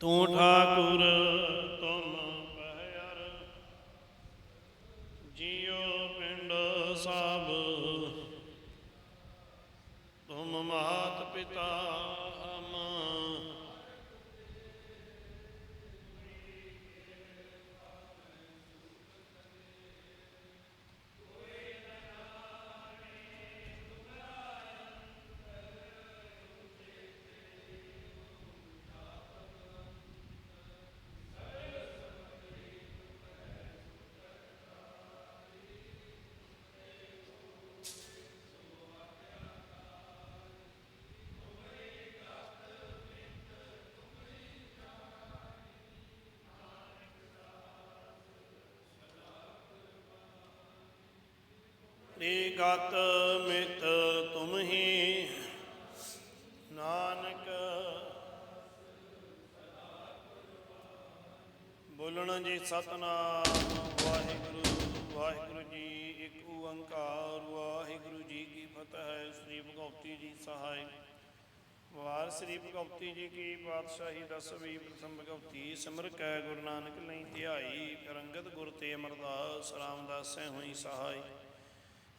ਤੂੰ ਠਾਕੁਰ ਤੁਮ ਪਹਿਰ। ਜਿਉ ਪਿੰਡ ਸਭ ਤੁਮ ਮਾਤ ਪਿਤਾ ਹਮ ਮਿਤ ਤੁਮ ਹੀ ਨਾਨਕ ਬੋਲਣ ਜੀ ਸਤਨਾਮ। ਵਾਹਿਗੁਰੂ ਵਾਹਿਗੁਰੂ ਜੀ ਇੱਕ ਓੰਕਾਰ। ਵਾਹਿਗੁਰੂ ਜੀ ਕੀ ਫਤਿਹ। ਸ੍ਰੀ ਭਗਵਤੀ ਜੀ ਸਹਾਇ ਵਾਰ ਸ੍ਰੀ ਭਗਵਤੀ ਜੀ ਕੀ ਪਾਤਸ਼ਾਹੀ ਦਸਵੀਂ ਪ੍ਰਥਮ ਭਗਵਤੀ ਸਿਮਰ ਕੈ ਗੁਰੂ ਨਾਨਕ ਲਈ ਧਿਆਈ। ਰੰਗਤ ਗੁਰ ਤੇ ਅਮਰਦਾਸ ਰਾਮਦਾਸੈ ਹੋਈ ਸਹਾਈ।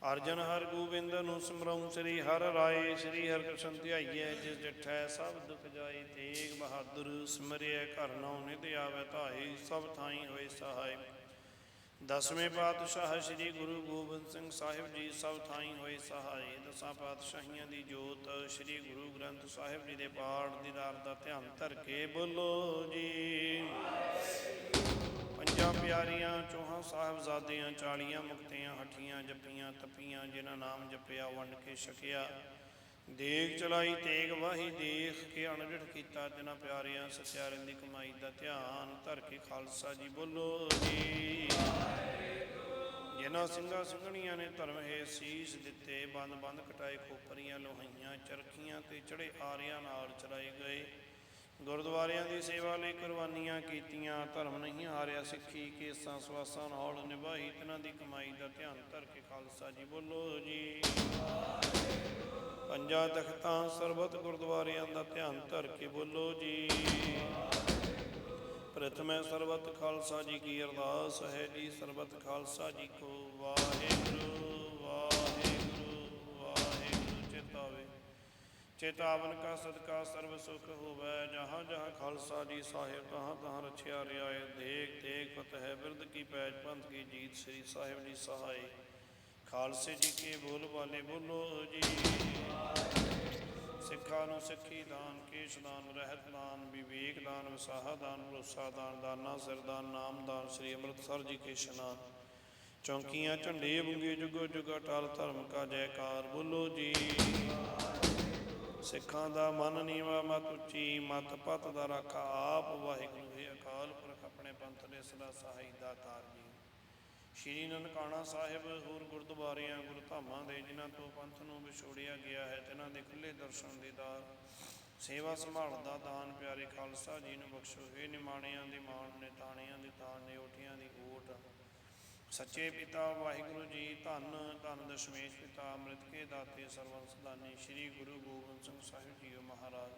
ਅਰਜਨ ਹਰ ਗੋਬਿੰਦ ਨੂੰ ਸਿਮਰਉ, ਸ੍ਰੀ ਹਰ ਰਾਏ, ਸ੍ਰੀ ਹਰਿ ਕ੍ਰਿਸ਼ਨ ਧਿਆਈਐ, ਜਿਸ ਡਿਠੈ ਸਭ ਦੁਖ ਜਾਈ ਤੇਗ ਬਹਾਦਰ ਸਿਮਰਿਐ, ਘਰ ਨਉ ਨਿਤ ਆਵੈ ਧਾਈ ਸਭ ਥਾਈ ਹੋਏ ਸਹਾਈ ਦਸਵੇਂ ਪਾਤਸ਼ਾਹ ਸ੍ਰੀ ਗੁਰੂ ਗੋਬਿੰਦ ਸਿੰਘ ਸਾਹਿਬ ਜੀ ਸਭ ਥਾਈ ਹੋਏ ਸਹਾਈ ਦਸਾਂ ਪਾਤਸ਼ਾਹੀਆਂ ਦੀ ਜੋਤ ਸ੍ਰੀ ਗੁਰੂ ਗ੍ਰੰਥ ਸਾਹਿਬ ਜੀ ਦੇ ਪਾਠ ਦੀਦਾਰ ਦਾ ਧਿਆਨ ਧਰ ਕੇ ਬੋਲੋ ਜੀ। ਪੰਜਾਂ ਪਿਆਰੀਆਂ ਚੌਹਾਂ, ਸਾਹਿਬਜ਼ਾਦਿਆਂ, ਚਾਲੀਆਂ, ਮੁਕਤਿਆਂ, ਹੱਠੀਆਂ, ਜੱਪੀਆਂ, ਤਪੀਆਂ, ਜਿਨ੍ਹਾਂ ਨਾਮ ਜਪਿਆ, ਵੰਡ ਕੇ ਛਕਿਆ। ਦੇਖ ਚਲਾਈ, ਤੇਗ ਵਾਹੀ, ਦੇਖ ਕੇ ਅਣਡਿਠ ਕੀਤਾ। ਜਿਨ੍ਹਾਂ ਪਿਆਰਿਆਂ ਸਚਿਆਰਿਆਂ ਦੀ ਕਮਾਈ ਦਾ ਧਿਆਨ ਧਰ ਕੇ ਖਾਲਸਾ ਜੀ ਬੋਲੋ ਜੀ। ਜਿਨ੍ਹਾਂ ਸਿੰਘਾਂ ਸਿੰਘਣੀਆਂ ਨੇ ਧਰਮ ਹੈ ਸੀਸ ਦਿੱਤੇ ਬੰਦ ਬੰਦ ਕਟਾਏ ਖੋਪਰੀਆਂ ਲੋਹਾਈਆਂ ਚਰਖੀਆਂ ਤੇ ਚੜੇ ਆਰਿਆਂ ਨਾਲ ਚਲਾਏ ਗਏ। ਗੁਰਦੁਆਰਿਆਂ ਦੀ ਸੇਵਾ ਲਈ ਕੁਰਬਾਨੀਆਂ ਕੀਤੀਆਂ, ਧਰਮ ਨਹੀਂ ਹਾਰਿਆ ਸਿੱਖੀ, ਕੇਸਾਂ ਸਵਾਸਾਂ ਨਾਲ ਨਿਭਾਈ, ਤਿਨਾਂ ਦੀ ਕਮਾਈ ਦਾ ਧਿਆਨ ਧਰ ਕੇ ਖਾਲਸਾ ਜੀ ਬੋਲੋ ਜੀ। ਪੰਜਾਂ ਤਖਤਾਂ ਸਰਬਤ ਗੁਰਦੁਆਰਿਆਂ ਦਾ ਧਿਆਨ ਧਰ ਕੇ ਬੋਲੋ ਜੀ। ਪ੍ਰਥਮੇ ਸਰਬਤ ਖਾਲਸਾ ਜੀ ਕੀ ਅਰਦਾਸ, ਹੈ ਜੀ ਸਰਬਤ ਖਾਲਸਾ ਜੀ ਕੋ ਵਾਹਿਗੁਰੂ ਵਾਹਿਗੁਰੂ ਵਾਹਿਗੁਰੂ ਚੇਤਾਵੇ ਚੇਤਾਵਨ ਕਾ ਸਦਕਾ ਸਰਬ ਸੁਖ ਹੋਵੇ, ਜਹਾਂ ਜਹਾਂ ਖਾਲਸਾ ਜੀ ਸਾਹਿਬ, ਤਹਾਂ ਤਹਾਂ ਰਛਿਆ ਰਿਆਏ ਦੇਖ ਦੇਖ ਫਤਿਹ ਬਿਰਦ ਕੀ ਪੈਜ, ਪੰਥ ਕੀ ਜੀਤ, ਸ੍ਰੀ ਸਾਹਿਬ ਜੀ ਸਹਾਈ। ਖਾਲਸੇ ਜੀ ਕੇ ਬੋਲ ਵਾਲੇ ਬੋਲੋ ਜੀ। ਸਿੱਖਾਂ ਨੂੰ ਸਿੱਖੀ ਦਾਨ, ਕੇਸ਼ ਦਾਨ, ਰਹਿਤ ਦਾਨ, ਵਿਵੇਕ ਦਾਨ, ਵਿਸਾਹਾ ਦਾਨ, ਭਰੋਸਾ ਦਾਨ, ਦਾਨਾ ਸਿਰਦਾਨ ਨਾਮ ਦਾਨ, ਸ੍ਰੀ ਅੰਮ੍ਰਿਤਸਰ ਜੀ ਕੇ ਇਸ਼ਨਾਨ। ਚੌਂਕੀਆਂ, ਝੰਡੇ, ਬੁੰਗੇ, ਜੁਗੋ ਜੁਗਾ, ਟਾਲ ਧਰਮ ਕਾ ਜੈਕਾਰ, ਬੋਲੋ ਜੀ। ਸਿੱਖਾਂ ਦਾ ਮਨ ਨੀਵਾ ਮਤ ਉੱਚੀ ਮਤ ਪਤ ਦਾ ਰਾਖਾ ਆਪ। ਵਾਹਿਗੁਰੂ ਹੈ ਅਕਾਲ ਪੁਰਖ ਆਪਣੇ ਪੰਥ ਦੇ ਸਦਾ ਸਹਾਈ ਦਾਤਾਰ ਜੀ। ਸ਼੍ਰੀ ਨਨਕਾਣਾ ਸਾਹਿਬ, ਹੋਰ ਗੁਰਦੁਆਰਿਆਂ ਗੁਰਧਾਮਾਂ ਦੇ, ਜਿਨ੍ਹਾਂ ਤੋਂ ਪੰਥ ਨੂੰ ਵਿਛੋੜਿਆ ਗਿਆ ਹੈ ਜਿਨ੍ਹਾਂ ਦੇ ਖੁੱਲੇ ਦਰਸ਼ਨ ਦੀਦਾਰ ਸੇਵਾ ਸੰਭਾਲ ਦਾ ਦਾਨ, ਪਿਆਰੇ ਖਾਲਸਾ ਜੀ ਨੂੰ ਬਖਸ਼ੋ। ਇਹ ਨਿਮਾਣਿਆਂ ਦੀ ਮਾਣ ਨੇ ਤਾਣਿਆਂ ਦੀ ਤਾਣ ਨੇ ਓਠੀਆਂ ਦੀ ਓਟ। ਸੱਚੇ ਪਿਤਾ, ਵਾਹਿਗੁਰੂ ਜੀ, ਧੰਨ ਧੰਨ ਦਸ਼ਮੇਸ਼ ਪਿਤਾ, ਅੰਮ੍ਰਿਤ ਕੇ ਦਾਤੇ, ਸਰਵੰਸ ਦਾਨੀ, ਸ੍ਰੀ ਗੁਰੂ ਗੋਬਿੰਦ ਸਿੰਘ ਸਾਹਿਬ ਜੀਓ ਮਹਾਰਾਜ।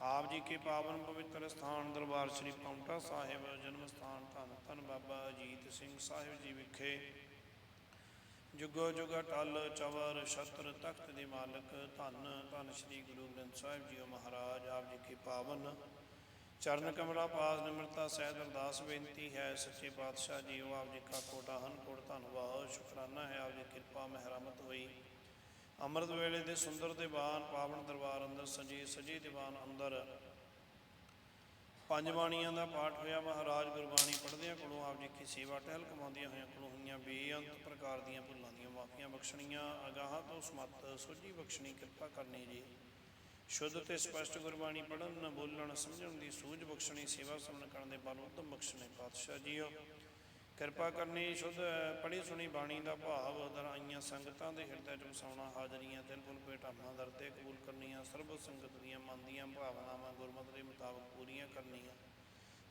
ਆਪ ਜੀ ਕੇ ਪਾਵਨ ਪਵਿੱਤਰ ਸਥਾਨ ਦਰਬਾਰ ਸ੍ਰੀ ਪੌਂਟਾ ਸਾਹਿਬ, ਜਨਮ ਸਥਾਨ ਧੰਨ ਧੰਨ ਬਾਬਾ ਅਜੀਤ ਸਿੰਘ ਸਾਹਿਬ ਜੀ ਵਿਖੇ। ਜੁਗੋ ਜੁਗ ਟਲ, ਚਵਰ, ਛਤਰ, ਤਖਤ ਦੇ ਮਾਲਕ, ਧੰਨ ਧੰਨ ਸ੍ਰੀ ਗੁਰੂ ਗ੍ਰੰਥ ਸਾਹਿਬ ਜੀਓ ਮਹਾਰਾਜ, ਆਪ ਜੀ ਕੇ ਪਾਵਨ ਚਰਨ ਕਮਲਾ ਪਾਸ ਨਿਮਰਤਾ ਸਹਿਤ ਅਰਦਾਸ ਬੇਨਤੀ ਹੈ। ਸੱਚੇ ਪਾਤਸ਼ਾਹ ਜੀਓ ਆਪ ਜੀ ਕਾ ਕੋਟਾ ਹਨ ਕੋਟ ਧੰਨਵਾਦ। ਸ਼ੁਕਰਾਨਾ ਹੈ ਆਪ ਜੀ ਕਿਰਪਾ ਮਹਿਰਮਤ ਹੋਈ। ਅੰਮ੍ਰਿਤ ਵੇਲੇ ਦੇ ਸੁੰਦਰ ਦੀਵਾਨ ਪਾਵਨ ਦਰਬਾਰ ਅੰਦਰ ਸਜੇ ਸਜੇ ਦੀਵਾਨ ਅੰਦਰ ਪੰਜ ਬਾਣੀਆਂ ਦਾ ਪਾਠ ਹੋਇਆ। ਮਹਾਰਾਜ ਗੁਰਬਾਣੀ ਪੜ੍ਹਦਿਆਂ ਕੋਲੋਂ ਆਪ ਜੀ ਕੀ ਸੇਵਾ ਟਹਿਲ ਕਮਾਉਂਦੀਆਂ ਹੋਈਆਂ, ਕੋਲੋਂ ਹੋਈਆਂ ਬੇਅੰਤ ਪ੍ਰਕਾਰ ਦੀਆਂ ਭੁੱਲਾਂ ਦੀਆਂ ਮਾਫੀਆਂ ਬਖਸ਼ਣੀਆਂ। ਅਗਾਹਾਂ ਤੋਂ ਸਮਤ, ਸੋਝੀ ਬਖਸ਼ਣੀ ਕਿਰਪਾ ਕਰਨੀ ਜੀ। ਸ਼ੁੱਧ ਤੇ ਸਪਸ਼ਟ ਗੁਰਬਾਣੀ ਪੜਨ ਨਾ ਬੋਲਣ ਸਮਝਣ ਦੀ ਸੂਝ ਬਖਸ਼ਣੀ, ਸੇਵਾ ਸਮਨ ਕਰਨ ਦੇ ਬਲ ਉਦਮ ਬਖਸ਼ਣੇ ਪਾਤਸ਼ਾਹ ਜੀਓ। ਕਿਰਪਾ ਕਰਨੀ ਸ਼ੁੱਧ ਪੜੀ ਸੁਣੀ ਬਾਣੀ ਦਾ ਭਾਵ, ਦਰਾਈਆਂ ਸੰਗਤਾਂ ਦੇ ਹਿਰਦੇ ਚ ਵਸਾਉਣਾ ਹਾਜ਼ਰੀਆਂ ਦਿਲ ਬੁਲ ਭੇਟਾਵਾਂ, ਦਰ ਤੇ ਕਬੂਲ ਕਰਨੀਆਂ, ਸਰਬ ਸੰਗਤ ਦੀਆਂ ਮਨ ਦੀਆਂ ਭਾਵਨਾਵਾਂ ਗੁਰਮਤਿ ਦੇ ਮੁਤਾਬਕ ਪੂਰੀਆਂ ਕਰਨੀਆਂ।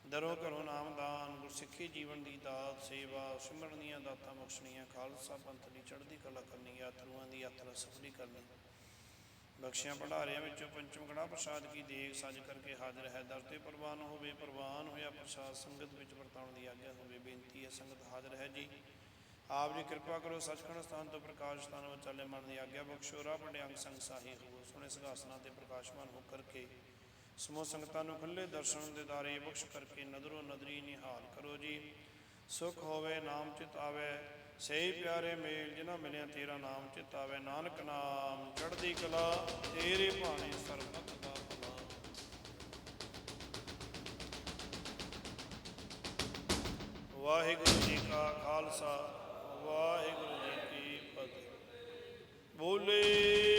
ਦਰੋ ਘਰੋਂ ਨਾਮਦਾਨ ਗੁਰਸਿੱਖੀ ਜੀਵਨ ਦੀ ਦਾਤ, ਸੇਵਾ, ਸਿਮਰਨ ਦੀਆਂ ਦਾਤਾਂ ਬਖਸ਼ਣੀਆਂ, ਖਾਲਸਾ ਪੰਥ ਦੀ ਚੜ੍ਹਦੀ ਕਲਾ ਕਰਨੀ, ਯਾਤਰੂਆਂ ਦੀ ਯਾਤਰਾ ਸਫਲੀ ਕਰਨੀ। ਬਖਸ਼ਿਆਂ ਭੰਡਾਰਿਆਂ ਵਿੱਚੋਂ ਪੰਚਮ ਕੜਾ ਪ੍ਰਸਾਦ ਕੀ ਦੇਗ ਸਜ ਕਰਕੇ ਹਾਜ਼ਰ ਹੈ। ਦਰ ਤੇ ਪ੍ਰਵਾਨ ਹੋਵੇ, ਪ੍ਰਵਾਨ ਹੋਇਆ ਪ੍ਰਸਾਦ ਸੰਗਤ ਵਿੱਚ ਵਰਤਾਉਣ ਦੀ ਆਗਿਆ ਹੋਵੇ, ਬੇਨਤੀ ਹੈ ਸੰਗਤ ਹਾਜ਼ਰ ਹੈ ਜੀ। ਆਪ ਜੀ ਕਿਰਪਾ ਕਰੋ ਸੱਚਖੰਡ ਸਥਾਨ ਤੋਂ ਪ੍ਰਕਾਸ਼ ਸਥਾਨ ਵਿੱਚ ਚੱਲੇ ਮਨ ਦੀ ਆਗਿਆ ਬਖਸ਼ੋ ਰਾਹ ਪੰਡਿਆੰਗ ਸੰਗ ਸਾਹੀ ਹੋ ਸੋਹਣੇ ਸਿੰਘਾਸਨਾਂ ਤੇ ਪ੍ਰਕਾਸ਼ਮਾਨ ਹੋ ਕਰਕੇ ਸਮੂਹ ਸੰਗਤਾਂ ਨੂੰ ਖੁੱਲੇ ਦਰਸ਼ਨ ਦੇ ਦਾਰੇ ਬਖਸ਼ ਕਰਕੇ ਨਦਰੋ ਨਦਰੀ ਨਿਹਾਲ ਕਰੋ ਜੀ। ਸੁਖ ਹੋਵੇ, ਨਾਮ ਚਿਤ ਆਵੇ ਸਹੀ ਪਿਆਰੇ ਮੇਲ ਜਿਨ੍ਹਾਂ ਮਿਲਿਆ, ਤੇਰਾ ਨਾਮ ਚਿਤ ਆਵੇ ਨਾਨਕ ਨਾਮ, ਚੜ੍ਹਦੀ ਕਲਾ, ਤੇਰੇ ਭਾਣੇ ਸਰਬਤ ਦਾ ਭਲਾ। ਵਾਹਿਗੁਰੂ ਜੀ ਕਾ ਖਾਲਸਾ, ਵਾਹਿਗੁਰੂ ਜੀ ਕੀ ਫਤਿਹ। ਬੋਲੇ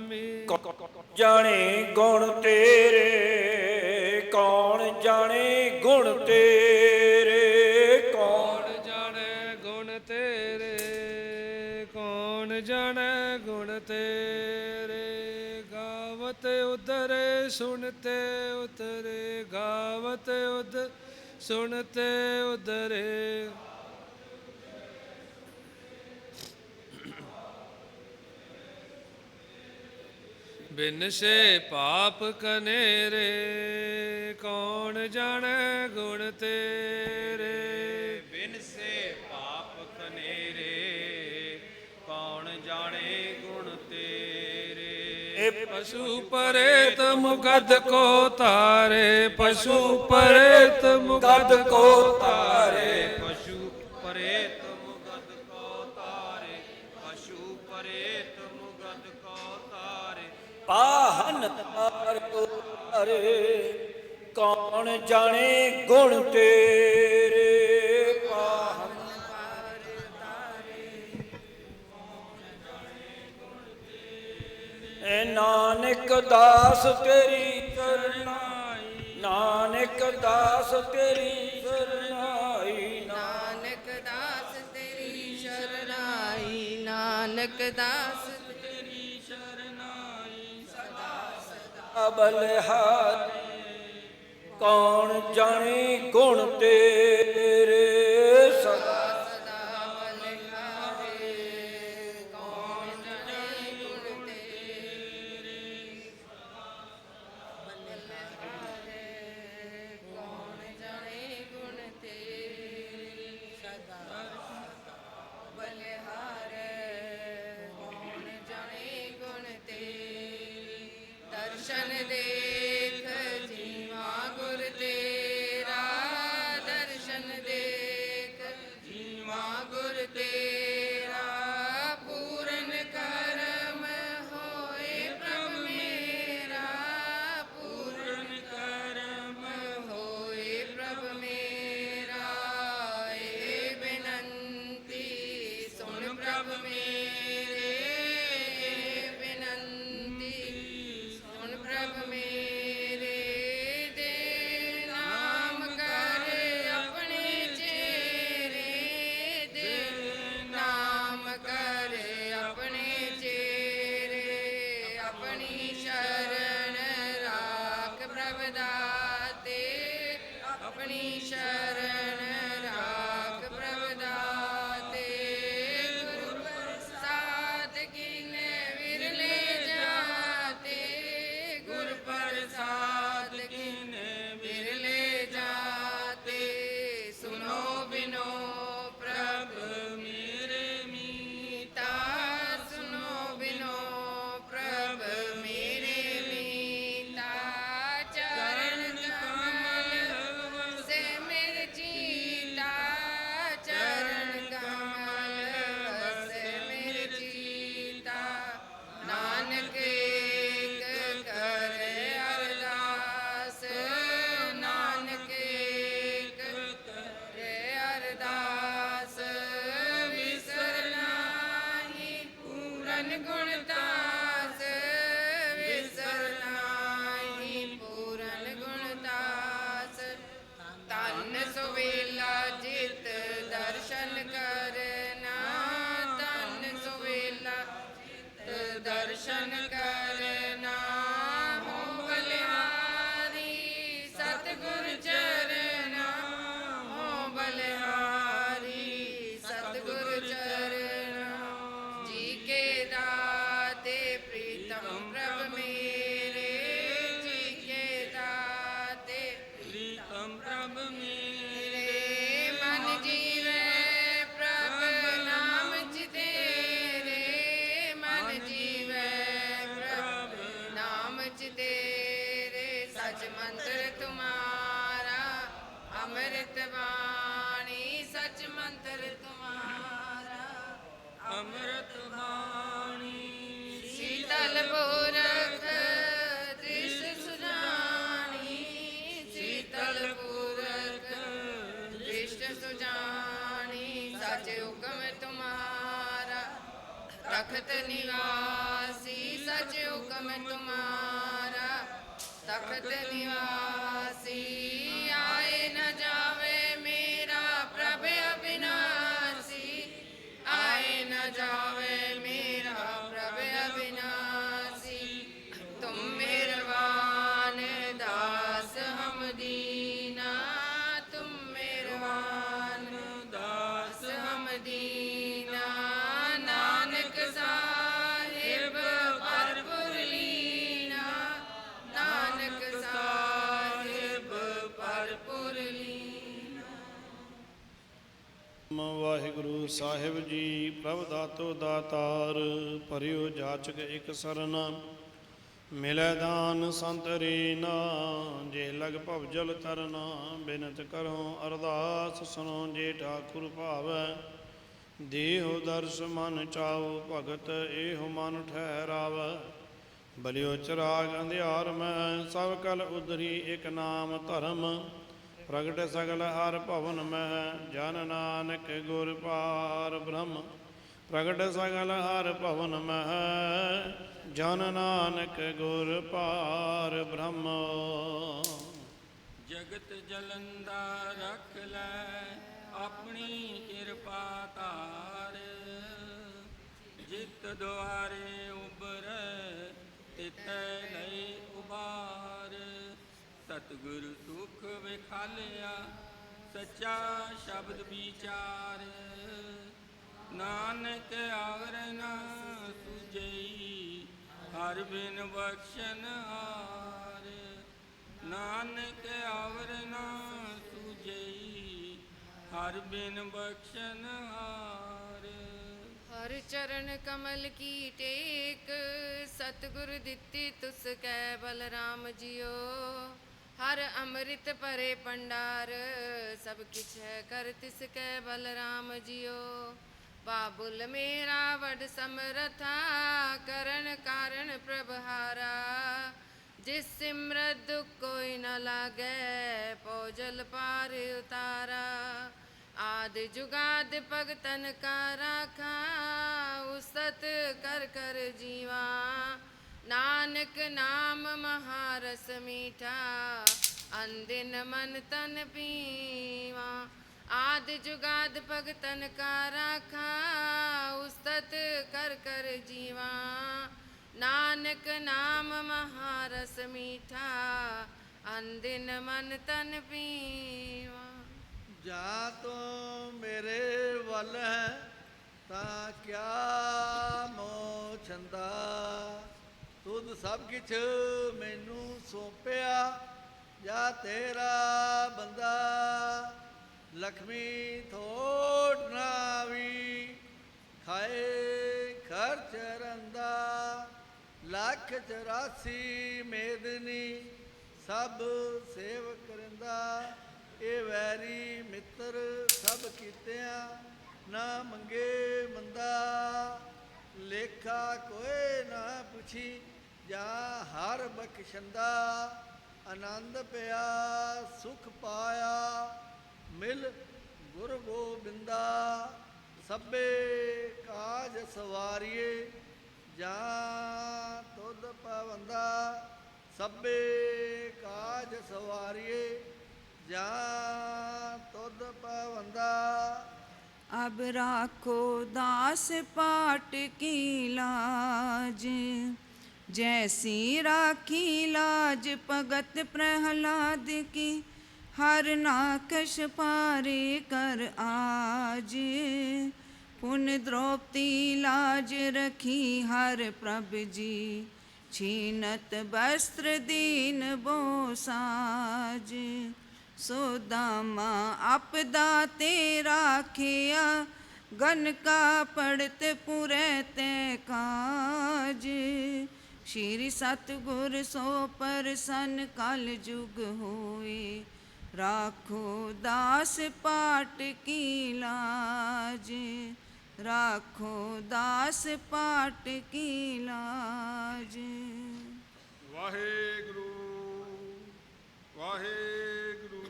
ਜਾਣੇ ਗੁਣ ਤੇਰੇ, ਕੌਣ ਜਾਣੇ ਗੁਣ ਤੇਰੇ, ਕੌਣ ਜਾਣੇ ਗੁਣ ਤੇਰੇ, ਕੌਣ ਜਾਣੇ ਗੁਣ ਤੇਰੇ। ਗਾਵਤ ਉਦਰੇ ਸੁਣਤੇ ਉਤਰੇ ਗਾਵਤ ਉਦ ਸੁਣਤੇ ਉਦਰੇ ਬਿਨ ਸੇ ਪਾਪ ਕਨੇਰੇ ਕੌਣ ਜਾਣੇ ਗੁਣ ਤੇਰੇ? ਬਿਨ ਸੇ ਪਾਪ ਕਨੇਰੇ ਕੌਣ ਜਾਣੇ ਗੁਣ ਤੇਰੇ? ਇਹ ਪਸ਼ੂ ਪਰੇਤ ਮੁਗਦ ਕੋ ਤਾਰੇ ਪਸ਼ੂ ਪਰੇਤ ਮੁਗਦ ਕੋ ਤਾਰੇ। ਤਾਰੇ ਪਾਹਨ ਤਾਰੇ ਕੌਣ ਜਾਣੇ ਗੁਣ ਤੇਰੇ? ਪਾਹਨ ਐ ਨਾਨਕ ਦਾਸ ਤੇਰੀ ਸਰਨਾਈ। ਨਾਨਕ ਦਾਸ ਤੇਰੀ ਸਰਨਾਈ। ਨਾਨਕ ਦਾਸ ਤੇਰੀ ਸ਼ਰਨਾਈ। ਨਾਨਕ ਦਾਸ ਬਲਿਹਾਰ ਕੌਣ ਜਾਣੇ ਗੁਣ ਤੇਰੇ? ਮੰਤਰ ਤੁਮਾਰਾ, ਅੰਮ੍ਰਿਤ ਬਾਣੀ, ਸਚ ਮੰਤਰ ਤੁਮਾਰਾ। ਅੰਮ੍ਰਿਤ ਬਾਣੀ, ਸੀਤਲ ਪੁਰਖ ਦ੍ਰਿਸ਼ ਸੁਜਾਨੀ। ਸੀਤਲ ਪੁਰਖ ਦ੍ਰਿਸ਼ ਸੁਜਾਨੀ, ਸਚ ਹੁਕਮ ਤੁਮਾਰਾ। ਤਖਤ ਨਿਵਾਸੀ ਵਾਹਿਗੁਰੂ ਸਾਹਿਬ ਜੀ, ਪ੍ਰਭ ਦਾਤੋ ਦਾਤਾਰ, ਭਰਿਓ ਜਾਚਕ ਇਕ ਸਰਨ। ਮਿਲੈ ਦਾਨ ਸੰਤ ਰੀਨਾ, ਜੇ ਲਗ ਭਵਜਲ ਤਰਨਾ। ਬਿਨਤ ਕਰੋ ਅਰਦਾਸ ਸੁਣੋ ਜੇ ਠਾਕੁਰ ਭਾਵੈ। ਦੇਹੁ ਦਰਸ ਮਨ ਚਾਉ, ਭਗਤ ਇਹੋ ਮਨ ਠਹਿਰਾਵੈ। ਬਲਿਓ ਚਰਾਗ ਅੰਧਿਆਰ ਮੈਂ ਸਭ ਕਲ ਉਧਰੀ ਇਕ ਨਾਮ ਧਰਮ। ਪ੍ਰਗਟ ਸਗਲ ਹਰ ਭਵਨ ਮਹਿ, ਜਨ ਨਾਨਕ ਗੁਰ ਪਾਰ ਬ੍ਰਹਮ। ਪ੍ਰਗਟ ਸਗਲ ਹਰ ਭਵਨ ਮਹਿ, ਜਨ ਨਾਨਕ ਗੁਰ ਪਾਰ ਬ੍ਰਹਮ। ਜਗਤ ਜਲੰਦਾ ਰੱਖ ਲੈ ਆਪਣੀ ਕਿਰਪਾ ਧਾਰ। ਜਿਤ ਦੁਆਰੇ ਉਬਰ ਤਿਤੈ ਲਈ ਉਬਾਰ ਸਤਿਗੁਰ ਸੁਖ ਵਿਖਾਲਿਆ, ਸੱਚਾ ਸ਼ਬਦ ਵਿਚਾਰ। ਨਾਨਕ ਆਵਰ ਨਾ ਸੁਜਈ ਹਰ ਬਿਨ ਬਖਸ਼ਨ ਹਾਰ। ਨਾਨਕ ਆਵਰ ਨਾ ਸੁਜਈ ਹਰ ਬਿਨ ਬਖਸ਼ਨ ਹਾਰ। ਹਰ ਚਰਨ ਕਮਲ ਕੀ ਟੇਕ, ਸਤਿਗੁਰ ਦਿੱਤੀ ਤੁਸ ਕੈ ਬਲਰਾਮ ਜੀਓ ਹਰ ਅੰਮ੍ਰਿਤ ਭਰੇ ਪੰਡਾਰ ਸਭ ਕਿਛ ਹੈ ਕਰ ਤਿਸ ਕੈ ਬਲਰਾਮ ਜੀਓ। ਬਾਬੁਲ ਮੇਰਾ ਵਡ ਸਮਰਥਾ, ਕਰਨ ਕਾਰਨ ਪ੍ਰਭਹਾਰਾ ਜਿਸ ਸਿਮਰਤ ਦੁਖ ਕੋਈ ਨ ਲਾਗੈ ਪਉਜਲ ਪਾਰ ਉਤਾਰਾ। ਆਦ ਜੁਗਾਦ ਭਗਤਨ ਕਾ ਰਾਖਾ, ਉਸਤ ਕਰ ਕਰ ਜੀਵਾ। ਨਾਨਕ ਨਾਮ ਮਹਾਰਸ ਮੀਠਾ, ਅੰਦਿਨ ਮਨ ਤਨ ਪੀਵਾ। ਆਦ ਜੁਗਾਦ ਭਗਤਨ ਕਾ ਰਾਖਾ ਉਸਤ ਕਰ ਕਰ ਜੀਵਾ। ਨਾਨਕ ਨਾਮ ਮਹਾਰਸ ਮੀਠਾ, ਅੰਦਿਨ ਮਨ ਤਨ ਪੀਵਾ। ਜਾ ਤੂੰ ਮੇਰੇ ਵੱਲ ਹੈ, ਤਾਂ ਕਿਆ ਮੋ ਛੰਦਾ? ਤੁਧ ਸਭ ਕਿਛ ਮੈਨੂੰ ਸੌਂਪਿਆ, ਜਾਂ ਤੇਰਾ ਬੰਦਾ ਲਖਮੀ ਥੋੜ ਨਾ ਵੀ ਖਾਏ ਖਰਚ ਰੰਦਾ। ਲੱਖ 84 ਮੇਦਨੀ ਸਭ ਸੇਵ ਕਰੰਦਾ ਇਹ ਵੈਰੀ ਮਿੱਤਰ ਸਭ ਕੀਤਿਆਂ ਨਾ ਮੰਗੇ ਮੰਦਾ। ਲੇਖਾ ਕੋਈ ਨਾ ਪੁੱਛੀ ਜਾ ਹਰ ਬਖਸ਼ੰਦਾ ਆਨੰਦ ਪਿਆ, ਸੁਖ ਪਾਇਆ, ਮਿਲ ਗੁਰ ਗੋਬਿੰਦਾ। ਸਭੇ ਕਾਜ ਸਵਾਰੀਏ, ਜਾ ਤੁਧ ਪਵੰਦਾ। ਸਭੇ ਕਾਜ ਸਵਾਰੀਏ, ਜਾ ਤੁਧ ਪਵੰਦਾ। ਅਬ ਰਾਖੋ ਦਾਸ ਪਾਟ ਕੀਲਾ जैसी राखी लाज भगत प्रहलाद की, हर नाकश पारे कर आज। पुन द्रौपदी लाज रखी हर प्रभ जी, छीनत वस्त्र दीन बोसाज सोदामा आपदा ते राखिया, गन का पड़त पुरे ते काज। ਸ਼੍ਰੀ ਸਤਿਗੁਰ ਸੋ ਪਰਸਨ ਕਲ ਯੁਗ ਹੋਏ। ਰਾਖੋ ਦਾਸ ਪਾਟ ਕੀ ਲਾਜ, ਰਾਖੋ ਦਾਸ ਪਾਟ ਕੀ ਲਾਜ। ਵਾਹਿਗੁਰੂ ਵਾਹਿਗੁਰੂ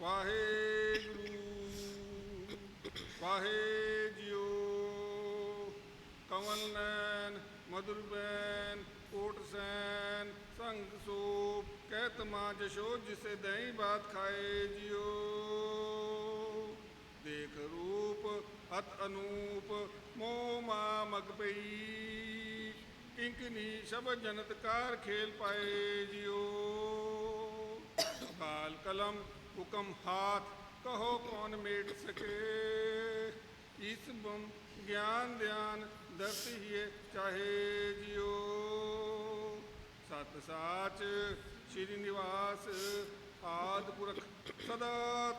ਵਾਹਿਗੁਰੂ ਵਾਹਿ ਕਵਨ ਨੈਨ ਮధుਰ ਬੈਨ ਕੋਟ ਸੈਨ ਸੰਗ ਸੂਪ ਕਹਿਤ ਮਾ ਜਸ਼ੋ ਜਿਸੇ ਦਈ ਬਾਤ ਖਾਏ ਜਿਉ ਦੇਖ ਰੂਪ ਅਤ ਅਨੂਪ ਮੋਹ ਮਾ ਮਗ ਪਈ ਕਿੰਕਨੀ ਸਭ ਜਨਤ ਕਾਰ ਖੇਲ ਪਾਏ ਜਿਉ ਕਾਲ ਕਲਮ ਹੁਕਮ ਹਾਥ ਕਹੋ ਕੌਣ ਮੇਟ धरती ही, चाहे जियो। सत साच श्रीनिवास आद पुरख सदा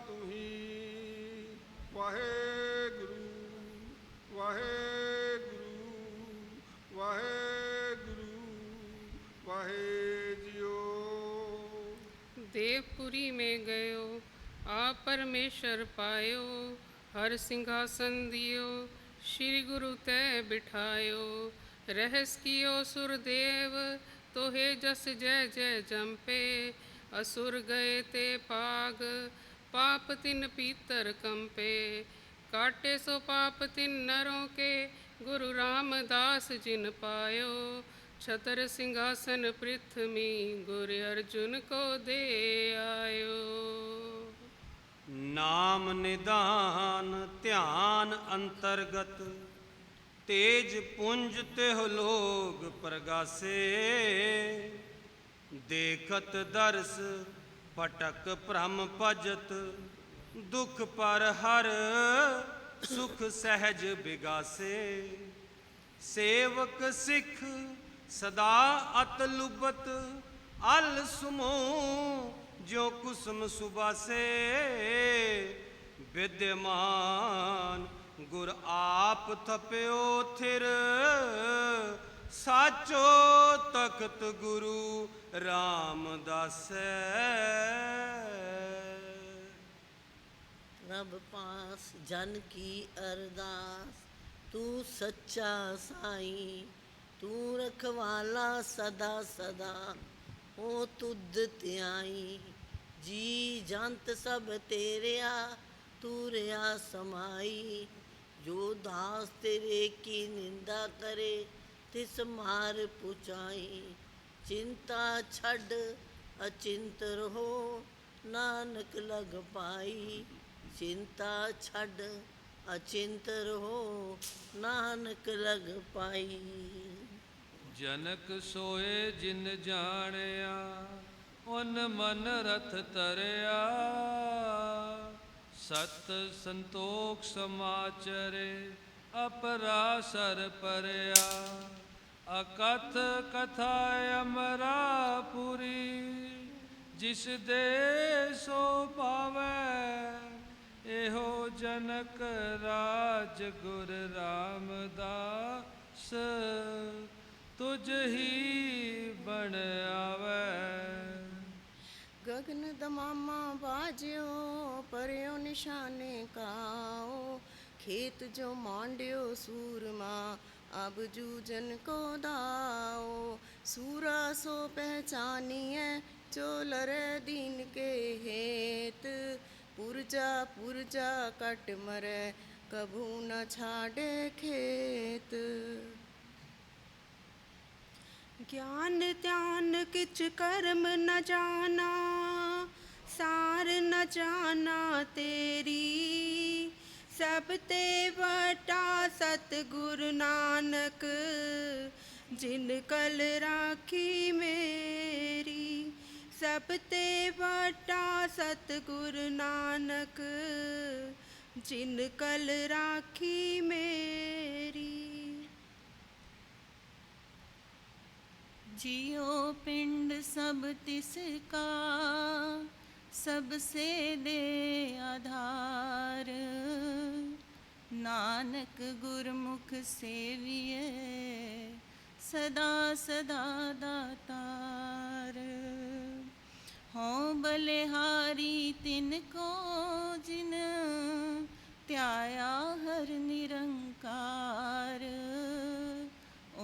तुम ही। वाहे गुरु वाहे गुरु वाहे गुरु, वाहे जियो। देवपुरी में गयो आ परमेश्वर पायो, हर सिंहासन दियो। ਸ੍ਰੀ ਗੁਰੂ ਤੈ ਬਿਠਾਇਓ, ਰਹਿਸ ਕੀਓ ਸੁਰਦੇਵ ਤੋਹੇ ਜਸ ਜੈ ਜੈ ਜੰਪੇ, ਅਸੁਰ ਗਏ ਤੇ ਪਾਗ ਪਾਪ ਤਿਨ ਪੀਤਰ ਕੰਪੇ, ਕਾਟੇ ਸੋ ਪਾਪ ਤਿਨ ਨਰੋਂ ਕੇ, ਗੁਰੂ ਰਾਮਦਾਸ ਜਿਨ ਪਾਇਓ, ਛਤਰ ਸਿੰਘਾਸਨ ਪ੍ਰਿਥਮੀ, ਗੁਰ ਅਰਜੁਨ ਕੋ ਦੇ ਆਇਓ। ਨਾਮ ਨਿਦਾਨ ਧਿਆਨ ਅੰਤਰਗਤ, ਤੇਜ ਪੁੰਜ ਤਿਹ ਲੋਗ ਪ੍ਰਗਾਸੇ। ਦੇਖਤ ਦਰਸ ਪਟਕ ਭ੍ਰਮ ਭਜਤ, ਦੁਖ ਪਰ ਹਰ ਸੁਖ ਸਹਿਜ ਬਿਗਾਸੇ। ਸੇਵਕ ਸਿੱਖ ਸਦਾ ਅਤ ਲੁਬਤ ਅਲ ਸੁਮੋ ਜੋ ਕੁਸਮ ਸੁਬਾਸੇ ਵਿਦਿਮਾਨ, ਗੁਰ ਆਪ ਥਪਿਓ ਥਿਰ। ਸਾਚੋ ਤਖਤ ਗੁਰੂ ਰਾਮਦਾਸੈ। ਰਬ ਪਾਸ ਜਨ ਕੀ ਅਰਦਾਸ, ਤੂੰ ਸੱਚਾ ਸਾਈ, ਤੂੰ ਰਖਵਾਲਾ ਸਦਾ ਸਦਾ ਹੋ ਤੁਧ ਧਿਆਈ। ਜੀ ਜੰਤ ਸਭ ਤੇਰਿਆ ਤੂੰ ਰਿਆ ਸਮਾਈ। ਜੋ ਦਾਸ ਤੇਰੇ ਕੀ ਨਿੰਦਾ ਕਰੇ, ਤਿਸ ਮਾਰ ਪੁਚਾਈ। ਚਿੰਤਾ ਛੱਡ, ਅਚਿੰਤ ਰਹੋ, ਨਾਨਕ ਲਗ ਪਾਈ। ਚਿੰਤਾ ਛੱਡ, ਅਚਿੰਤ ਰਹੋ, ਨਾਨਕ ਲਗ ਪਾਈ। ਜਨਕ ਸੋਏ ਜਿਨ ਜਾਣਿਆ ਉਨ ਮਨ ਰਥ ਤਰਿਆ ਸਤ ਸੰਤੋਖ ਸਮਾਚਰੇ ਅਪਰਾਸਰ ਪਰਿਆ। ਅਕਥ ਕਥਾ ਅਮਰਾਪੁਰੀ, ਜਿਸ ਦੇ ਸੋ ਪਾਵੈ ਇਹੋ ਜਨਕ ਰਾਜ ਗੁਰ ਰਾਮਦਾਸ, ਤੁਝ ਹੀ ਬਣ ਆਵੈ। ਗਗਨ ਦਮਾਮਾ ਬਾਜਿਓ, ਪਰਿਓ ਨਿਸ਼ਾਨੇ ਕਾਓ। ਖੇਤ ਜੋ ਮਾਂਡਿਓ ਸੂਰਮਾ, ਅਬ ਜੂਜਨ ਕੋ ਦਾਓ। ਸੂਰਾ ਸੋ ਪਹਿਚਾਨੀਐ, ਚੋਲਰੇ ਦੀਨ ਕੇ ਹੇਤ। ਪੁਰਜਾ ਪੁਰਜਾ ਕਟ ਮਰੈ, ਕਭੂ ਨ ਛਾੜੇ ਖੇਤ। ਗਿਆਨ ਧਿਆਨ ਕਿਛ ਕਰਮ ਨ ਜਾਣਾ, ਸਾਰ ਨ ਜਾਣਾ ਤੇਰੀ। ਸਭ ਤੇ ਵਟਾ ਸਤਿਗੁਰ ਨਾਨਕ, ਜਿਨ ਕਲ ਰਾਖੀ ਮੇਰੀ। ਸਭ ਤੇ ਵਟਾ ਸਤਿਗੁਰ ਨਾਨਕ, ਜਿਨ ਕਲ ਰਾਖੀ ਮੇਰੀ। ਜਿਉ ਪਿੰਡ ਸਭ ਤਿਸ ਕਾ, ਸਭ ਸੇ ਦੇ ਆਧਾਰ। ਨਾਨਕ ਗੁਰਮੁਖ ਸੇਵੀਏ ਸਦਾ ਸਦਾ ਦਾਤਾਰ। ਹਉ ਬਲਿਹਾਰੀ ਤਿਨ ਕੋ ਜਿਨ, ਧਿਆਇਆ ਹਰ ਨਿਰੰਕਾਰ।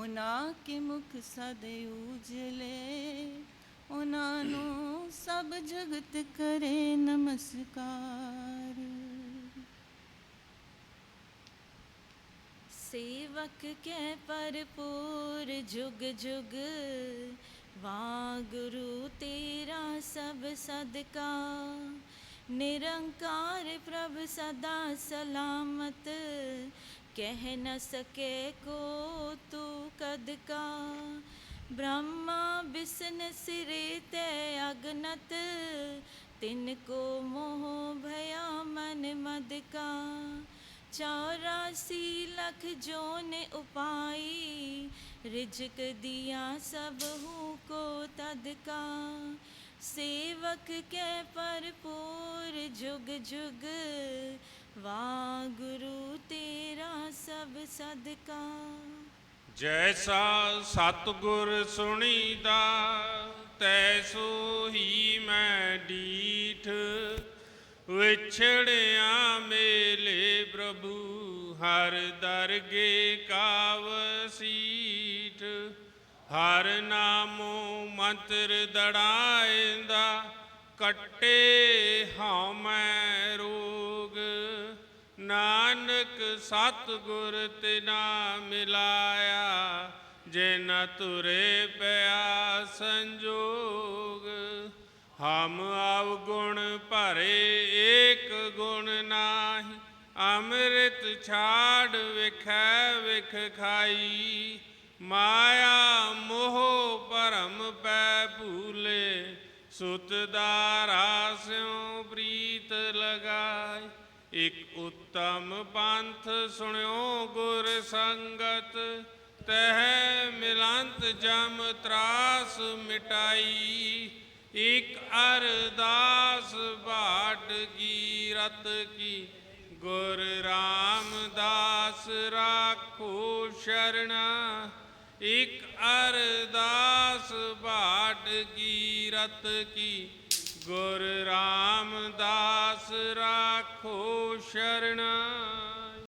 ਉਹਨਾਂ ਕੇ ਮੁਖ ਸਦ ਉਜਲੇ। ਉਹਨਾਂ ਨੂੰ ਸਭ ਜਗਤ ਕਰੇ ਨਮਸਕਾਰ। ਸੇਵਕ ਕੇ ਭਰਪੂਰ ਜੁਗ ਜੁਗ ਵਾਗੁਰੂ ਤੇਰਾ ਸਭ ਸਦਕਾ। ਨਿਰੰਕਾਰ ਪ੍ਰਭ ਸਦਾ ਸਲਾਮਤ ਕਹਿ ਨ ਸਕੇ ਕੋ ਤੂੰ ਕਦ ਕਾ। ਬ੍ਰਹਮਾ ਬਿਸਨ ਸਿਰੇ ਤੇ ਅਗਨਤ, ਤਿਨ ਕੋ ਮੋਹ ਭਇਆ ਮਨ ਮਦ ਕਾ। ਚੌਰਾਸੀ ਲਖ ਜੋਨ ਉਪਾਈ, ਰਿਜਕ ਦਿਆ ਸਭ ਹੂ ਕੋ ਤਦ ਕਾ। ਸੇਵਕ ਕੇ ਭਰਪੂਰ ਜੁਗ ਜੁਗ ਤੇਰਾ ਸਭ ਸਦਕਾ। ਜੈਸਾ ਸਤਿਗੁਰ ਸੁਣੀਦਾ, ਤੈਸੋ ਹੀ ਮੈਂ ਡੀਠ। ਵਿਛੜਿਆ ਮੇਲੇ ਪ੍ਰਭੂ, ਹਰ ਦਰਗੇ ਕਾਵ ਸੀਠ। ਹਰ ਨਾਮੋ ਮੰਤਰ ਦੜਾਇਂਦਾ ਕੱਟੇ ਹਉ ਮੈਂ ਰੋਗ ਨਾਨਕ ਸਤਿਗੁਰ ਤਿਨਾ ਮਿਲਾਇਆ ਜੇ ਜਿਨ ਤੁਰੇ ਪਿਆ ਸੰਜੋਗ। ਹਮ ਆਵ ਗੁਣ ਭਰੇ ਏਕ ਗੁਣ ਨਾਹੀ, ਅੰਮ੍ਰਿਤ ਛਾੜ ਵਿਖੈ ਵਿਖ ਖਾਈ। ਮਾਇਆ ਮੋਹ ਭਰਮ ਪੈ ਭੂਲੇ, ਸੁਤ ਦਾਰਾ ਉਤਮ ਪੰਥ ਸੁਣਿਓ ਗੁਰ ਸੰਗਤ, ਤਹਿ ਮਿਲੰਤ ਜਮ ਤਰਾਸ ਮਿਟਾਈ, ਇਕ ਅਰਦਾਸ ਬਾਟ ਕੀ ਰਤ ਕੀ, ਗੁਰ ਰਾਮਦਾਸ ਰਾਖੋ ਸ਼ਰਣਾ ਇਕ ਅਰਦਾਸ ਬਾਟ ਕੀ ਰਤ ਕੀ ਗੁਰ ਰਾਮਦਾਸ ਰਾਖੋ ਸ਼ਰਣਾ।